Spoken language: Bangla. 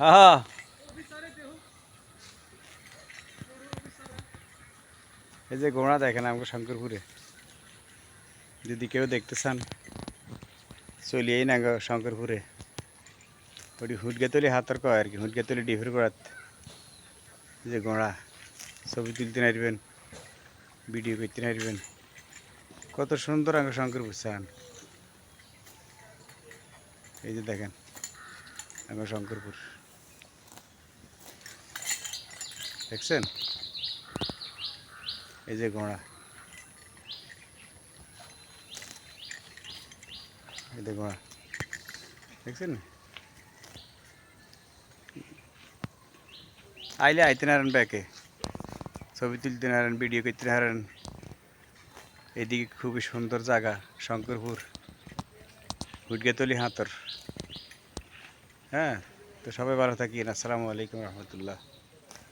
হ্যাঁ। এই যে ঘোড়া দেখেন আমাকে শঙ্করপুরে। যদি কেউ দেখতে চান চলিয়েই না গো শঙ্করপুরে। ওটি হুটগাতলি হাতর কয় আর কি হুটগাতলি করাত এই যে ঘোড়া, ছবি তুলতে নারবেন ভিডিও করতে নারবেন কত সুন্দর আঙ্গ শঙ্করপুর চান এই যে দেখেন আঙ্গ শঙ্করপুর। দেখছেন? এই যে ঘোড়া এই যে ঘোড়া দেখছেন? আইলে আইতে নারেন ব্যাকে। ছবি তুলতে নারেন ভিডিও করতে নারেন এদিকে খুবই সুন্দর জায়গা, শঙ্করপুর। হুটগেতলি হাতর। হ্যাঁ তো সবাই ভালো থাকি আসসালামু আলাইকুম রহমতুল্লাহ।